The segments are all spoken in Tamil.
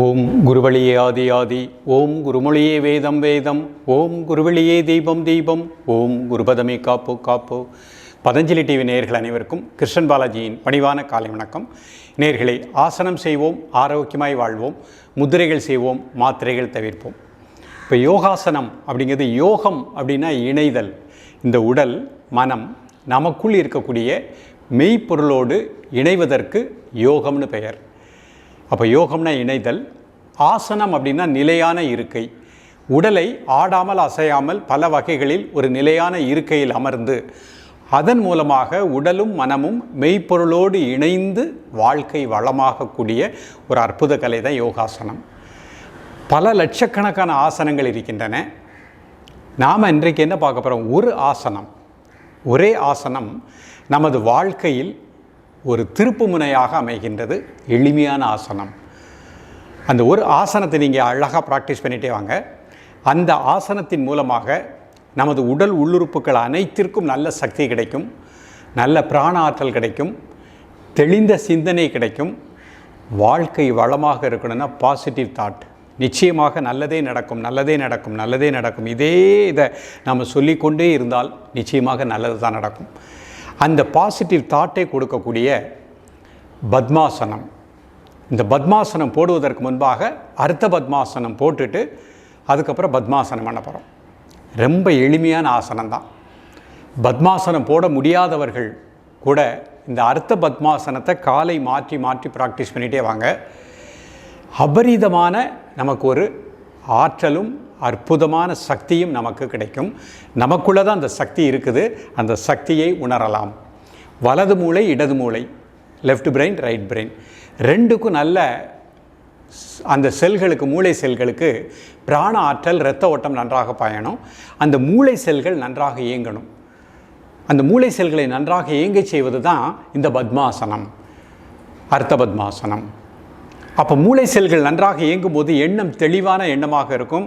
ஓம் குருவழியே ஆதி ஆதி ஓம் குருமொழியே வேதம் வேதம் ஓம் குருவழியே தீபம் தீபம் ஓம் குருபதமே காப்பு காப்பு. பதஞ்சலி டிவி நேர்கள் அனைவருக்கும் கிருஷ்ணன் பாலாஜியின் பணிவான காலை வணக்கம். நேர்களை ஆசனம் செய்வோம் ஆரோக்கியமாய் வாழ்வோம் முத்திரைகள் செய்வோம் மாத்திரைகள் தவிர்ப்போம். இப்போ யோகாசனம் அப்படிங்கிறது யோகம் அப்படின்னா இணைதல். இந்த உடல் மனம் நமக்குள் இருக்கக்கூடிய மெய்ப்பொருளோடு இணைவதற்கு யோகம்னு பெயர். அப்போ யோகம்னா இணைதல் ஆசனம் அப்படின்னா நிலையான இருக்கை. உடலை ஆடாமல் அசையாமல் பல வகைகளில் ஒரு நிலையான இருக்கையில் அமர்ந்து அதன் மூலமாக உடலும் மனமும் மெய்ப்பொருளோடு இணைந்து வாழ்க்கை வளமாகக்கூடிய ஒரு அற்புத கலை தான் யோகாசனம். பல லட்சக்கணக்கான ஆசனங்கள் இருக்கின்றன. நாம் இன்றைக்கு என்ன பார்க்க போகிறோம் ஒரு ஆசனம். ஒரே ஆசனம் நமது வாழ்க்கையில் ஒரு திருப்பு முனையாக அமைகின்றது. எளிமையான ஆசனம். அந்த ஒரு ஆசனத்தை நீங்கள் அழகாக ப்ராக்டிஸ் பண்ணிகிட்டே வாங்க. அந்த ஆசனத்தின் மூலமாக நமது உடல் உள்ளுறுப்புகள் அனைத்திற்கும் நல்ல சக்தி கிடைக்கும். நல்ல பிராண ஆற்றல் கிடைக்கும். தெளிந்த சிந்தனை கிடைக்கும். வாழ்க்கை வளமாக இருக்கணும்னா பாசிட்டிவ் தாட் நிச்சயமாக நல்லதே நடக்கும் நல்லதே நடக்கும் நல்லதே நடக்கும். இதே இதை நம்ம சொல்லிக்கொண்டே இருந்தால் நிச்சயமாக நல்லது தான் நடக்கும். அந்த பாசிட்டிவ் தாட்டை கொடுக்கக்கூடிய பத்மாசனம். இந்த பத்மாசனம் போடுவதற்கு முன்பாக அர்த்த பத்மாசனம் போட்டுட்டு அதுக்கப்புறம் பத்மாசனம் பண்ண போகிறோம் ரொம்ப எளிமையான ஆசனம் தான். பத்மாசனம் போட முடியாதவர்கள் கூட இந்த அர்த்த பத்மாசனத்தை காலை மாற்றி மாற்றி ப்ராக்டிஸ் பண்ணிகிட்டே வாங்க. அபரிதமான நமக்கு ஒரு ஆற்றலும் அற்புதமான சக்தியும் நமக்கு கிடைக்கும். நமக்குள்ளே தான் அந்த சக்தி இருக்குது. அந்த சக்தியை உணரலாம். வலது மூளை இடது மூளை. லெஃப்ட் பிரெயின் ரைட் பிரெயின் ரெண்டுக்கும் நல்ல அந்த செல்களுக்கு மூளை செல்களுக்கு பிராண ஆற்றல் இரத்த ஓட்டம் நன்றாக பாயணும். அந்த மூளை செல்கள் நன்றாக இயங்கணும். அந்த மூளை செல்களை நன்றாக இயங்கச் செய்வது தான் இந்த பத்மாசனம். அர்த்த பத்மாசனம். அப்போ மூளை செல்கள் நன்றாக இயங்கும் போது எண்ணம் தெளிவான எண்ணமாக இருக்கும்.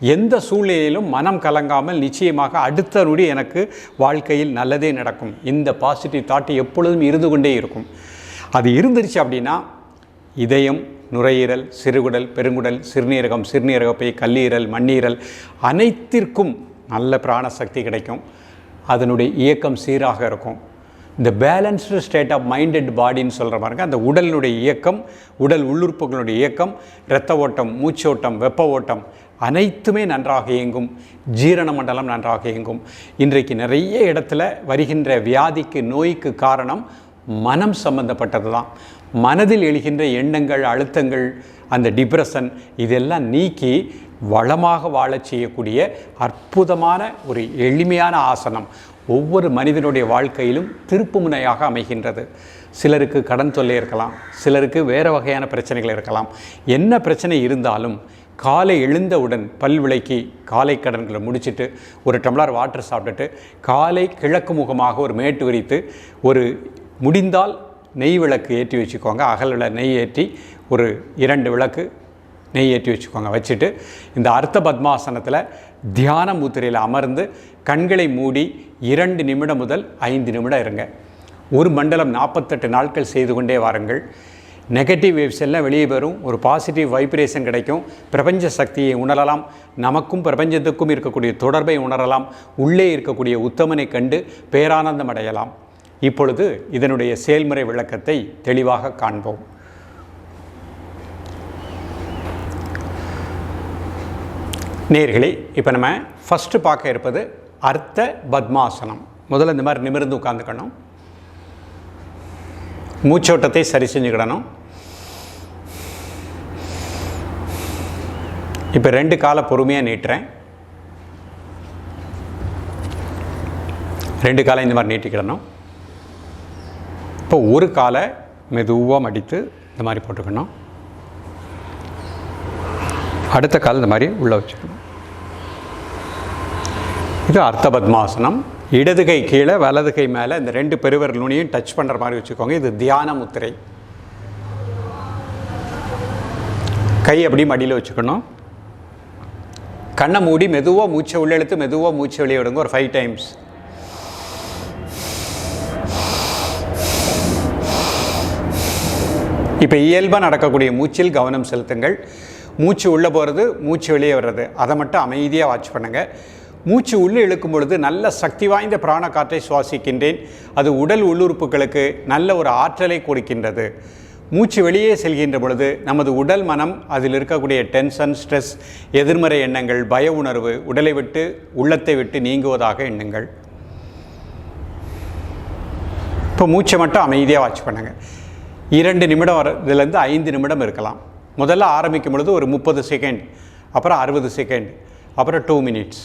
எந்த சூழ்நிலையிலும் மனம் கலங்காமல் நிச்சயமாக அடுத்த நொடி எனக்கு வாழ்க்கையில் நல்லதே நடக்கும். இந்த பாசிட்டிவ் தாட் எப்பொழுதும் இருந்து கொண்டே இருக்கும். அது இருந்துருச்சு அப்படின்னா இதயம் நுரையீரல் சிறுகுடல் பெருங்குடல் சிறுநீரகம் சிறுநீரகப்பை கல்லீரல் மண்ணீரல் அனைத்திற்கும் நல்ல பிராண சக்தி கிடைக்கும். அதனுடைய இயக்கம் சீராக இருக்கும். இந்த balanced state of mind and பாடின்னு சொல்கிற பாருங்க. அந்த உடலினுடைய இயக்கம் உடல் உள்ளுறுப்புகளுடைய இயக்கம் இரத்த ஓட்டம் மூச்சோட்டம் வெப்ப ஓட்டம் அனைத்துமே நன்றாக இயங்கும். ஜீரண மண்டலம் நன்றாக இயங்கும். இன்றைக்கு நிறைய இடத்துல வருகின்ற வியாதிக்கு நோய்க்கு காரணம் மனம் சம்பந்தப்பட்டது தான் மனதில் எழுகின்ற எண்ணங்கள் அழுத்தங்கள் அந்த டிப்ரெஷன் இதெல்லாம் நீக்கி வளமாக வாழச் செய்யக்கூடிய அற்புதமான ஒரு எளிமையான ஆசனம் ஒவ்வொரு மனிதனுடைய வாழ்க்கையிலும் திருப்புமுனையாக அமைகின்றது. சிலருக்கு கடன் தொல்லை இருக்கலாம் சிலருக்கு வேறு வகையான பிரச்சனைகள் இருக்கலாம். என்ன பிரச்சனை இருந்தாலும் காலை எழுந்தவுடன் பல் விளக்கி காலை கடன்களை முடிச்சிட்டு ஒரு டம்ளர் வாட்டர் சாப்பிட்டுட்டு காலை கிழக்கு முகமாக ஒரு மேட்டு விரித்து ஒரு முடிந்தால் நெய் விளக்கு ஏற்றி வச்சுக்கோங்க. அகலில் நெய் ஏற்றி ஒரு இரண்டு விளக்கு நெய் ஏற்றி வச்சுக்கோங்க. வச்சுட்டு இந்த அர்த்த பத்மாசனத்தில் தியான முத்திரையில் அமர்ந்து கண்களை மூடி இரண்டு நிமிடம் முதல் ஐந்து நிமிடம் இருங்க. ஒரு மண்டலம் நாற்பத்தெட்டு நாட்கள் செய்து கொண்டே வாருங்கள். நெகட்டிவ் வேவ்ஸ் எல்லாம் வெளியே வரும். ஒரு பாசிட்டிவ் வைப்ரேஷன் கிடைக்கும். பிரபஞ்ச சக்தியை உணரலாம். நமக்கும் பிரபஞ்சத்துக்கும் இருக்கக்கூடிய தொடர்பை உணரலாம். உள்ளே இருக்கக்கூடிய உத்தமனை கண்டு பேரானந்தம் அடையலாம். இப்பொழுது இதனுடைய செயல்முறை விளக்கத்தை தெளிவாக காண்போம். நேர்களே இப்போ நம்ம ஃபஸ்ட்டு பார்க்க இருப்பது அர்த்த பத்மாசனம். முதல்ல இந்த மாதிரி நிமிர்ந்து உட்காந்துக்கணும் மூச்சோட்டத்தை சரி செஞ்சுக்கிடணும். இப்போ ரெண்டு காலை பொறுமையாக நீட்டுறேன். ரெண்டு காலை இந்த மாதிரி நீட்டிக்கிடணும். இப்போ ஒரு காலை மெதுவாக மடித்து இந்த மாதிரி போட்டுக்கணும். அடுத்த கால் இந்த மாதிரி உள்ளே வச்சுக்கணும். இது அர்த்த பத்மாசனம் இடது கை கீழே வலது கை மேலே இந்த ரெண்டு பெருவர் நுனியும் டச் பண்ணுற மாதிரி வச்சுக்கோங்க. இது தியான முத்திரை. கை அப்படி மடியில் வச்சுக்கணும். கண்ணை மூடி மெதுவாக மூச்சை உள்ள எழுத்து மெதுவாக மூச்சை வெளியே விடுங்க. ஒரு ஃபைவ் டைம்ஸ் இப்போ இயல்பாக நடக்கக்கூடிய மூச்சில் கவனம் செலுத்துங்கள். மூச்சு உள்ளே போகிறது மூச்சு வெளியே வர்றது. அதை மட்டும் அமைதியாக வாட்ச் பண்ணுங்கள் மூச்சு உள்ளே இழுக்கும் பொழுது நல்ல சக்தி வாய்ந்த பிராண காற்றை சுவாசிக்கின்றேன். அது உடல் உள்ளுறுப்புகளுக்கு நல்ல ஒரு ஆற்றலை கொடுக்கின்றது. மூச்சு வெளியே செல்கின்ற பொழுது நமது உடல் மனம் அதில் இருக்கக்கூடிய டென்ஷன் ஸ்ட்ரெஸ் எதிர்மறை எண்ணங்கள் பய உணர்வு உடலை விட்டு உள்ளத்தை விட்டு நீங்குவதாக எண்ணுங்கள். இப்போ மூச்சை மட்டும் அமைதியாக வாட்ச் பண்ணுங்கள் இரண்டு நிமிடம் வரதுலேருந்து ஐந்து நிமிடம் இருக்கலாம். முதல்ல ஆரம்பிக்கும் பொழுது ஒரு முப்பது செகண்ட் அப்புறம் அறுபது செகண்ட் அப்புறம் டூ மினிட்ஸ்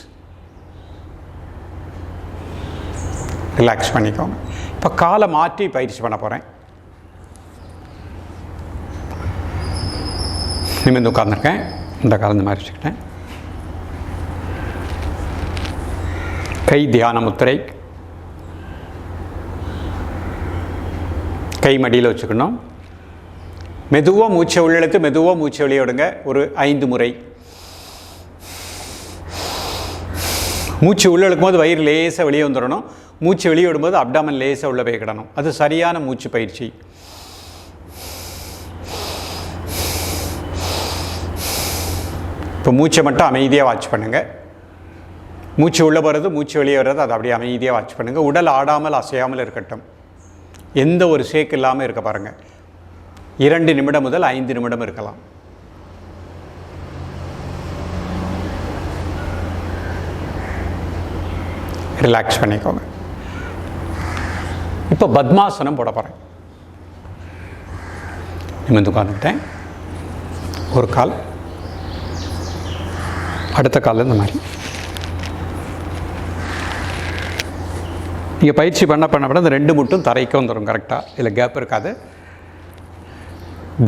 ரிலாக்ஸ் பண்ணிக்கோங்க. இப்போ காலை மாற்றி பயிற்சி பண்ண போகிறேன் நிமிர்ந்து உட்காந்துருக்கேன் இந்த காலம் இந்த மாதிரி வச்சுக்கிட்டேன். கை தியான முத்திரை. கை மடியில் வச்சுக்கணும். மெதுவாக மூச்சை உள்ளெழுத்து மெதுவாக மூச்சை வெளியே ஒரு ஐந்து முறை. மூச்சு உள்ளே போது வயிறு லேசாக வெளியே வந்துடணும். மூச்சு வெளியே விடும்போது அப்டாமன் லேசாக உள்ளே போய்க்கிடணும் அது சரியான மூச்சு பயிற்சி. இப்போ மூச்சை மட்டும் அமைதியாக வாட்ச் பண்ணுங்கள் மூச்சு உள்ளே போகிறது மூச்சு வெளியே வர்றது அது அப்படியே அமைதியாக வாட்ச் பண்ணுங்கள் உடல் ஆடாமல் அசையாமல் இருக்கட்டும். எந்த ஒரு ஷேக் இல்லாமல் இருக்க பாருங்கள் இரண்டு நிமிடம் முதல் ஐந்து நிமிடம் இருக்கலாம். ரிலாக்ஸ் பண்ணிக்கோங்க. இப்போ பத்மாசனம் போட போகிறேன் நிமிந்து உட்காந்துக்கிட்டேன் ஒரு கால். அடுத்த காலில் இந்த மாதிரி. நீங்கள் பயிற்சி பண்ண பண்ண பண்ண இந்த ரெண்டு முட்டும் தரைக்கு வந்துடும் கரெக்டாக இதில் கேப் இருக்காது.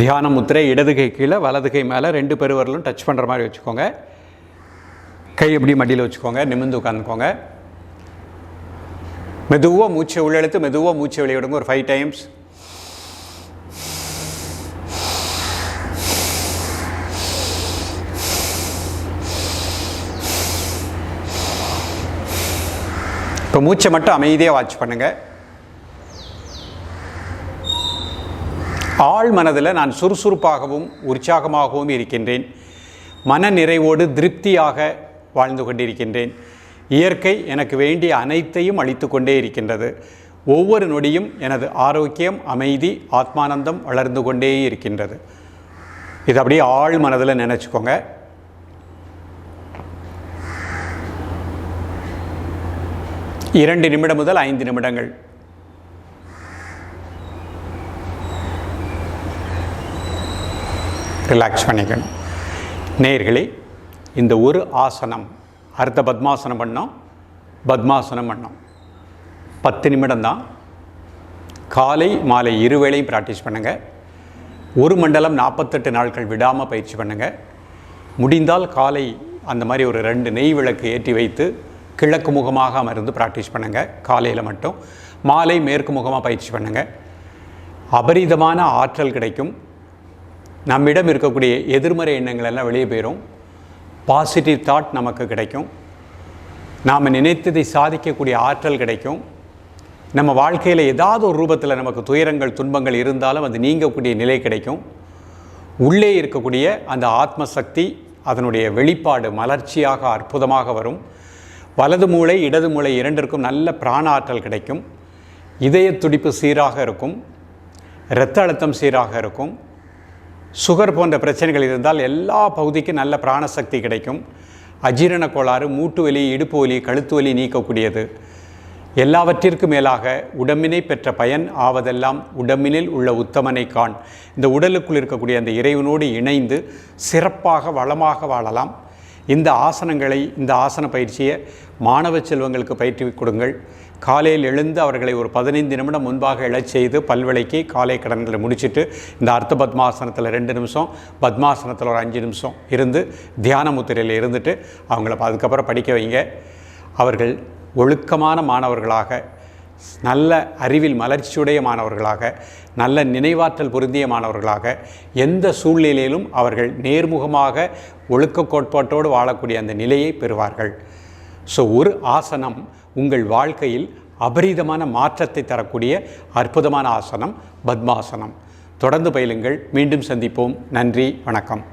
தியான முத்திரை இடது கை கீழே வலது கை மேலே ரெண்டு பெருவரலும் டச் பண்ணுற மாதிரி வச்சுக்கோங்க. கை எப்படி மடியில் வச்சுக்கோங்க நிமிந்து உட்காந்துக்கோங்க மெதுவாக மூச்சை உள்ளெழுத்து மெதுவாக மூச்சை வெளியிடுங்க ஒரு ஃபைவ் டைம்ஸ் இப்போ மூச்சை மட்டும் அமைதியாக வாட்ச் பண்ணுங்கள் ஆழ் மனதில் நான் சுறுசுறுப்பாகவும் உற்சாகமாகவும் இருக்கின்றேன். மன நிறைவோடு திருப்தியாக வாழ்ந்து கொண்டிருக்கின்றேன். இயற்கை எனக்கு வேண்டிய அனைத்தையும் அளித்து கொண்டே இருக்கின்றது. ஒவ்வொரு நொடியும் எனது ஆரோக்கியம் அமைதி ஆத்மானந்தம் வளர்ந்து கொண்டே இருக்கின்றது. இது அப்படியே ஆழ் மனதில் நினச்சிக்கோங்க. இரண்டு நிமிடம் முதல் ஐந்து நிமிடங்கள். ரிலாக்ஸ் பண்ணிக்கணும். நேர்களே இந்த ஒரு ஆசனம் அர்த்த பத்மாசனம் பண்ணோம் பத்மாசனம் பண்ணோம். பத்து நிமிடம் தான் காலை மாலை இருவேளையும் ப்ராக்டிஸ் பண்ணுங்கள் ஒரு மண்டலம் நாற்பத்தெட்டு நாட்கள் விடாமல் பயிற்சி பண்ணுங்கள் முடிந்தால் காலை அந்த மாதிரி ஒரு ரெண்டு நெய் விளக்கு ஏற்றி வைத்து கிழக்கு முகமாக அமர்ந்து ப்ராக்டிஸ் பண்ணுங்கள் காலையில் மட்டும். மாலை மேற்கு முகமாக பயிற்சி பண்ணுங்கள் அபரிதமான ஆற்றல் கிடைக்கும். நம்மிடம் இருக்கக்கூடிய எதிர்மறை எண்ணங்கள் எல்லாம் வெளியே போயிடும் பாசிட்டிவ் தாட் நமக்கு கிடைக்கும். நாம் நினைத்ததை சாதிக்கக்கூடிய ஆற்றல் கிடைக்கும். நம்ம வாழ்க்கையில் ஏதாவது ஒரு ரூபத்தில் நமக்கு துயரங்கள் துன்பங்கள் இருந்தாலும் அது நீங்கக்கூடிய நிலை கிடைக்கும். உள்ளே இருக்கக்கூடிய அந்த ஆத்ம சக்தி அதனுடைய வெளிப்பாடு மலர்ச்சியாக அற்புதமாக வரும். வலது மூளை இடது மூளை இரண்டிற்கும் நல்ல பிராண ஆற்றல் கிடைக்கும். இதய துடிப்பு சீராக இருக்கும். இரத்த அழுத்தம் சீராக இருக்கும். சுகர் போன்ற பிரச்சனைகள் இருந்தால் எல்லா பகுதிக்கும் நல்ல பிராணசக்தி கிடைக்கும். அஜீரண கோளாறு மூட்டு வலி இடுப்பு வலி கழுத்து வலி நீக்கக்கூடியது. எல்லாவற்றிற்கும் மேலாக உடம்பினை பெற்ற பயன் ஆவதெல்லாம் உடம்பினில் உள்ள உத்தமனை காண். இந்த உடலுக்குள் இருக்கக்கூடிய அந்த இறைவனோடு இணைந்து சிறப்பாக வளமாக வாழலாம். இந்த ஆசனங்களை இந்த ஆசன பயிற்சியை மாணவ செல்வங்களுக்கு பயிற்சி கொடுங்கள். காலையில் எழுந்து அவர்களை ஒரு பதினைந்து நிமிடம் முன்பாக எழச் செய்து பல்விளைக்கு காலை கடன்களை முடிச்சுட்டு இந்த அர்த்த பத்மாசனத்தில் ரெண்டு நிமிஷம் பத்மாசனத்தில் ஒரு அஞ்சு நிமிஷம் இருந்து தியான முத்திரையில் இருந்துட்டு அவங்கள அதுக்கப்புறம் படிக்க வைங்க. அவர்கள் ஒழுக்கமான மாணவர்களாக நல்ல அறிவில் மலர்ச்சியுடைய மாணவர்களாக நல்ல நினைவாற்றல் பொருந்திய மாணவர்களாக எந்த சூழ்நிலையிலும் அவர்கள் நேர்முகமாக ஒழுக்க கோட்பாட்டோடு வாழக்கூடிய அந்த நிலையை பெறுவார்கள். ஸோ ஒரு ஆசனம் உங்கள் வாழ்க்கையில் அபரிதமான மாற்றத்தை தரக்கூடிய அற்புதமான ஆசனம் பத்மாசனம். தொடர்ந்து பயிலுங்கள். மீண்டும் சந்திப்போம். நன்றி. வணக்கம்.